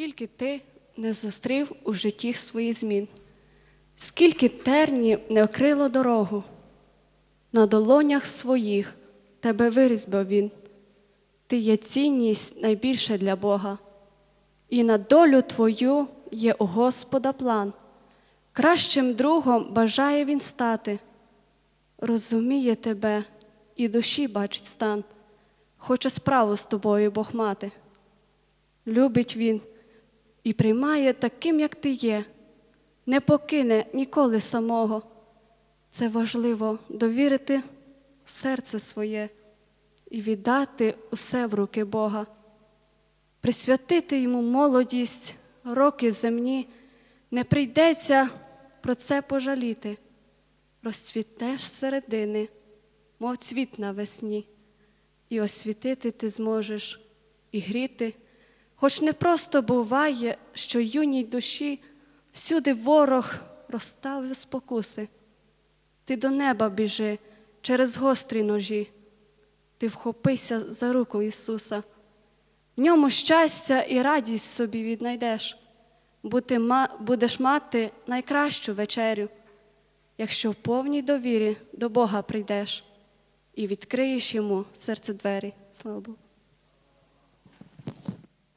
Скільки ти не зустрів у житті своїх змін, скільки тернів не окрило дорогу, на долонях своїх тебе вирізбив він. Ти є цінність найбільша для Бога, і на долю твою є у Господа план. Кращим другом бажає він стати, розуміє тебе і душі бачить стан, хоче справу з тобою Бог мати. Любить він і приймає таким, як ти є, не покине ніколи самого. Це важливо довірити серце своє і віддати усе в руки Бога, присвятити йому молодість, роки земні, не прийдеться про це пожаліти. Розцвітеш середини, мов цвіт навесні, і освітити ти зможеш і гріти. Хоч не просто буває, що юній душі всюди ворог розставив спокуси. Ти до неба біжи через гострі ножі, ти вхопися за руку Ісуса. В ньому щастя і радість собі віднайдеш, бо ти будеш мати найкращу вечерю, якщо в повній довірі до Бога прийдеш і відкриєш йому серце двері. Слава Богу.